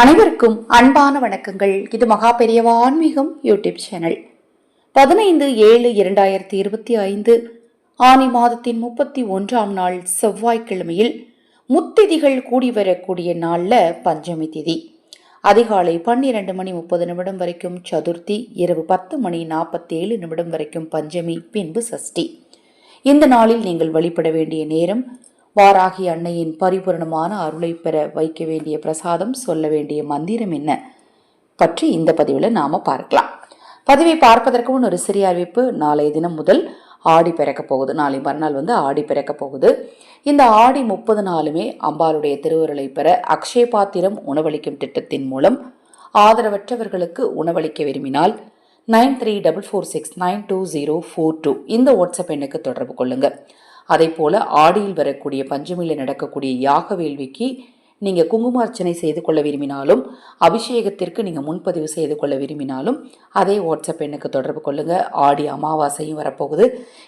அனைவருக்கும் அன்பான வணக்கங்கள். இது மகா பெரியவா ஆன்மீகம் யூடியூப் சேனல். பதினைந்து ஏழு இரண்டாயிரத்தி இருபத்தி ஐந்து ஆனி மாதத்தின் முப்பத்தி ஒன்றாம் நாள் செவ்வாய்க்கிழமையில் முத்திதிகள் கூடி வரக்கூடிய நாளில் பஞ்சமி திதி. அதிகாலை பன்னிரண்டு மணி முப்பது நிமிடம் வரைக்கும் சதுர்த்தி இரவு பத்து மணி நாற்பத்தேழு நிமிடம் வரைக்கும் பஞ்சமி பின்பு சஷ்டி. இந்த நாளில் நீங்கள் வழிபட வேண்டிய நேரம் வாராகி அன்னையின் பரிபூரணமான அருளை பெற வைக்க வேண்டிய பிரசாதம் சொல்ல வேண்டிய மந்திரம் என்ன? பற்றி இந்த பதிவில் நாம பார்க்கலாம். பதிவை பார்ப்பதற்கு முன் ஒரு சிறிய அறிவிப்பு. நாளைய தினம் முதல் ஆடி பிறக்க போகுது. நாளை மறுநாள் வந்து ஆடி பிறக்க போகுது. இந்த ஆடி முப்பது நாளுமே அம்பாளுடைய திருவுருளை பெற அக்ஷய பாத்திரம் உணவளிக்கும் திட்டத்தின் மூலம் ஆதரவற்றவர்களுக்கு உணவளிக்க விரும்பினால் nine three double four six nine two zero four two இந்த வாட்ஸ்அப் எண்ணுக்கு தொடர்பு கொள்ளுங்கள் அதே போல ஆடியில் வரக்கூடிய பஞ்சமியில் நடக்கக்கூடிய யாக வேள்விக்கு நீங்கள் குங்குமார்ச்சனை செய்து கொள்ள விரும்பினாலும் அபிஷேகத்திற்கு நீங்கள் முன்பதிவு செய்து கொள்ள விரும்பினாலும் அதே வாட்ஸ்அப் எண்ணுக்கு தொடர்பு கொள்ளுங்கள் ஆடி அமாவாசையும் வரப்போகுது.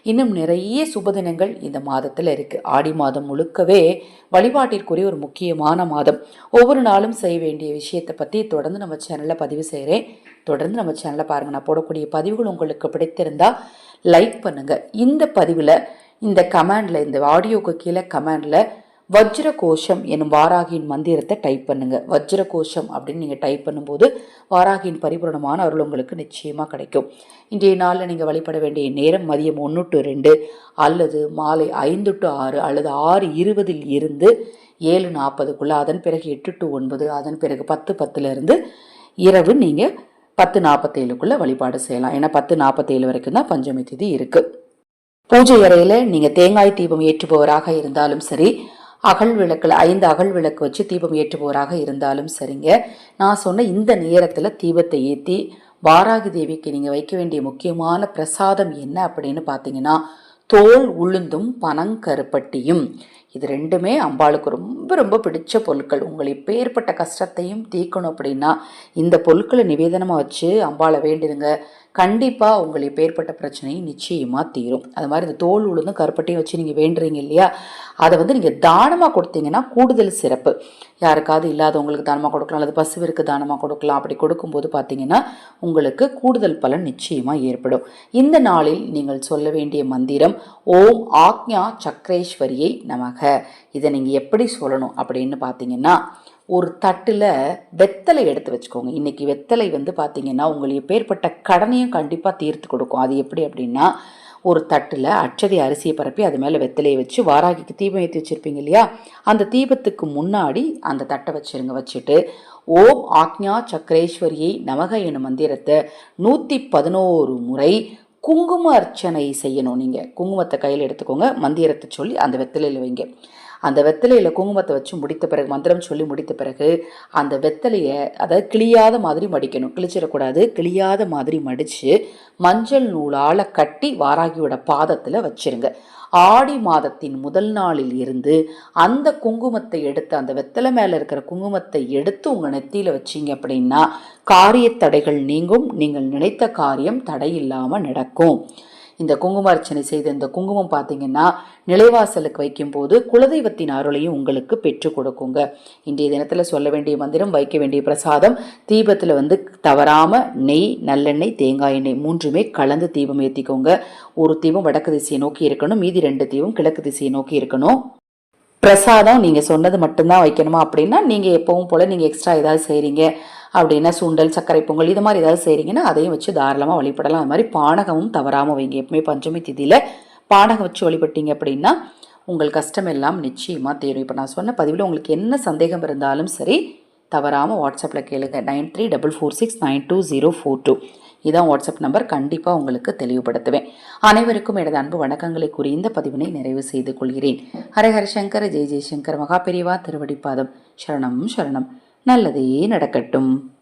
இன்னும் நிறைய சுபதினங்கள் இந்த மாதத்தில் இருக்குது ஆடி மாதம் முழுக்கவே வழிபாட்டிற்குரிய ஒரு முக்கியமான மாதம். ஒவ்வொரு நாளும் செய்ய வேண்டிய விஷயத்தை பற்றி தொடர்ந்து நம்ம சேனலில் பதிவு செய்கிறேன் தொடர்ந்து நம்ம சேனலை பாருங்கள் நான் போடக்கூடிய பதிவுகள் உங்களுக்கு பிடித்திருந்தால் லைக் பண்ணுங்கள் இந்த பதிவில் இந்த கமாண்டில் இந்த ஆடியோக்கு கீழே கமாண்டில் வஜ்ர கோஷம் எனும் வாராகியின் மந்திரத்தை டைப் பண்ணுங்க. வஜ்ர கோஷம் அப்படின்னு நீங்கள் டைப் பண்ணும்போது வாராகியின் பரிபூரணமான அருள் உங்களுக்கு நிச்சயமாக கிடைக்கும். இன்றைய நாளில் நீங்கள் வழிபட வேண்டிய நேரம் மதியம் ஒன்று டு ரெண்டு அல்லது மாலை ஐந்து டு ஆறு அல்லது ஆறு இருபதில் இருந்து ஏழு நாற்பதுக்குள்ளே அதன் பிறகு எட்டு டு ஒன்பது அதன் பிறகு பத்து பத்துலேருந்து இரவு நீங்கள் பத்து நாற்பத்தேழுக்குள்ளே வழிபாடு செய்யலாம். ஏன்னா பத்து நாற்பத்தேழு வரைக்கும் தான் பஞ்சமி திதி இருக்குது பூஜை அறையில் நீங்கள் தேங்காய் தீபம் ஏற்றுபவராக இருந்தாலும் சரி அகல் விளக்கில் ஐந்து அகல் விளக்கு வச்சு தீபம் ஏற்றுபவராக இருந்தாலும் சரிங்க. நான் சொன்ன இந்த நேரத்தில் தீபத்தை ஏற்றி வாராகி தேவிக்கு நீங்கள் வைக்க வேண்டிய முக்கியமான பிரசாதம் என்ன அப்படின்னு பார்த்தீங்கன்னா தோல் உளுந்தும் பனங்கருப்பட்டியும் இது ரெண்டுமே அம்பாளுக்கு ரொம்ப ரொம்ப பிடிச்ச பொருட்கள். உங்களுக்கு இப்பேற்பட்ட கஷ்டத்தையும் தீர்க்கணும் அப்படின்னா இந்த பொருட்களை நிவேதனமாக வச்சு அம்பாளை வேண்டிடுங்க. கண்டிப்பாக உங்களுக்கு ஏற்பட்ட பிரச்சனையும் நிச்சயமாக தீரும். அது மாதிரி இந்த தோல் உளுந்தும் கருப்பட்டையும் வச்சு நீங்கள் வேண்டுறீங்க இல்லையா? அதை வந்து நீங்கள் தானமாக கொடுத்தீங்கன்னா கூடுதல் சிறப்பு. யாருக்காவது இல்லாதவங்களுக்கு தானமாக கொடுக்கலாம் அல்லது பசுவிற்கு தானமாக கொடுக்கலாம். அப்படி கொடுக்கும்போது பார்த்தீங்கன்னா உங்களுக்கு கூடுதல் பலன் நிச்சயமாக ஏற்படும். இந்த நாளில் நீங்கள் சொல்ல வேண்டிய மந்திரம் ஓம் ஆக்ஞா சக்கரேஸ்வரியை நமக. இதை நீங்கள் எப்படி சொல்லணும் அப்படின்னு பார்த்தீங்கன்னா ஒரு தட்டில் வெத்தலை எடுத்து வச்சுக்கோங்க. இன்றைக்கி வெத்தலை வந்து பார்த்திங்கன்னா உங்களுக்கு பேர்பட்ட கடனையும் கண்டிப்பாக தீர்த்து கொடுக்கும். அது எப்படி அப்படின்னா ஒரு தட்டில் அச்சதை அரிசியை பரப்பி அது மேலே வெத்தலையை வச்சு வாராகிக்கு தீபம் ஏற்றி வச்சுருப்பீங்க இல்லையா? அந்த தீபத்துக்கு முன்னாடி அந்த தட்டை வச்சுருங்க. வச்சுட்டு ஓம் ஆக்ஞா சக்கரேஸ்வரியை நமக எனும் மந்திரத்தை நூற்றி பதினோரு முறை குங்கும அர்ச்சனை செய்யணும் நீங்கள் குங்குமத்தை கையில் எடுத்துக்கோங்க. மந்திரத்தை சொல்லி அந்த வெத்தலையில் வைங்க. அந்த வெத்தலையில் குங்குமத்தை வச்சு முடித்த பிறகு மந்திரம் சொல்லி முடித்த பிறகு அந்த வெத்தலையை அதாவது கிளியாத மாதிரி மடிக்கணும். கிழிச்சிடக்கூடாது. கிளியாத மாதிரி மடித்து மஞ்சள் நூலால் கட்டி வாராகியோட பாதத்தில் வச்சிருங்க. ஆடி மாதத்தின் முதல் நாளில் இருந்து அந்த குங்குமத்தை எடுத்து அந்த வெத்தலை மேலே இருக்கிற குங்குமத்தை எடுத்து உங்கள் நெத்தியில் வச்சிங்க அப்படின்னா காரிய தடைகள் நீங்கும். நீங்கள் நினைத்த காரியம் தடையில்லாமல் நடக்கும். இந்த குங்குமார்ச்சனை செய்த இந்த குங்குமம் பார்த்தீங்கன்னா நிலைவாசலுக்கு வைக்கும்போது குலதெய்வத்தின் அருளையும் உங்களுக்கு பெற்றுக் கொடுக்குங்க. இன்றைய தினத்தில் சொல்ல வேண்டிய மந்திரம் வைக்க வேண்டிய பிரசாதம் தீபத்தில் வந்து தவறாமல் நெய் நல்லெண்ணெய் தேங்காய் எண்ணெய் மூன்றுமே கலந்து தீபம் ஏற்றிக்கோங்க ஒரு தீபம் வடக்கு திசையை நோக்கி இருக்கணும் மீதி ரெண்டு தீபம் கிழக்கு திசையை நோக்கி இருக்கணும். பிரசாதம் நீங்கள் சொன்னது மட்டும்தான் வைக்கணுமா? அப்படின்னா நீங்கள் எப்பவும் போல் நீங்கள் எக்ஸ்ட்ரா ஏதாவது செய்கிறீங்க அப்படின்னா சுண்டல் சர்க்கரை பொங்கல் இது மாதிரி ஏதாவது செய்கிறீங்கன்னா அதையும் வச்சு தாராளமாக வழிபடலாம். அது மாதிரி பானகமும் தவறாமல் வைங்க. எப்பவுமே பஞ்சமி திதியில் பானகம் வச்சு வழிபட்டீங்க அப்படின்னா உங்கள் கஷ்டம் எல்லாம் நிச்சயமாக தீரும். இப்போ நான் சொன்ன பதிவில் உங்களுக்கு என்ன சந்தேகம் இருந்தாலும் சரி தவறாமல் வாட்ஸ்அப்பில் கேளுங்க. Nine three double four six nine two zero four two. இதான் வாட்ஸ்அப் நம்பர் கண்டிப்பாக உங்களுக்கு தெளிவுபடுத்துவேன். அனைவருக்கும் எனது அன்பு வணக்கங்களை கூறி இந்த பதிவினை நிறைவு செய்து கொள்கிறேன். ஹரஹர சங்கர ஜெய் ஜெய்சங்கர் மகாபெரிவா திருவடிப்பாதம் சரணம் சரணம். நல்லதே நடக்கட்டும்.